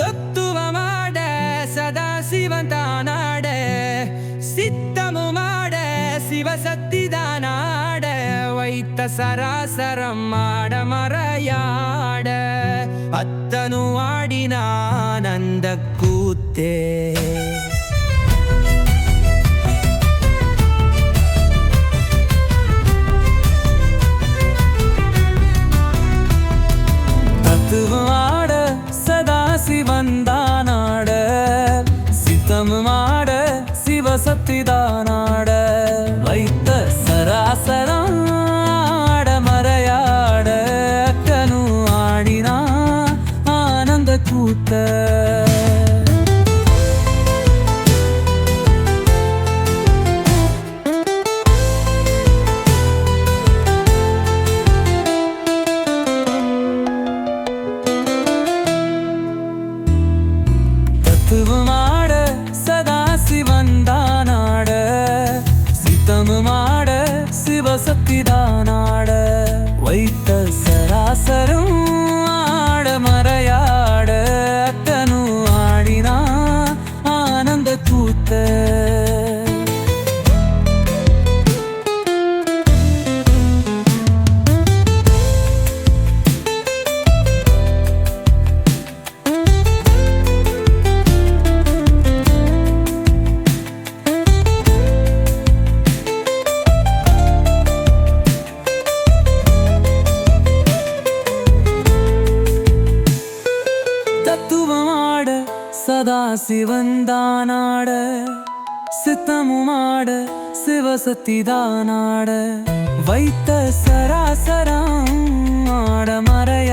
தத்துவமாட சதா சிவன் தானாட. சித்தமுமாட சிவசக்தி தானாட. வைத்த சராசரம் ஆட மறையாட. அத்தனு ஆடினான் அந்த கூத்தே. தத்துவம் ஆட சிவசக்தி தானாட வைத்த சராசரம் ஆட மறையாட அக்கனு ஆடினா ஆனந்த கூத்த. தத்துவமா சித்தமுமாட சிவசக்திதானாட வைத்த சராசரம் சதா சிவந்தானாட சித்தமுமாட சிவசக்திதானாட வைத்த சராசரம் ஆட மறை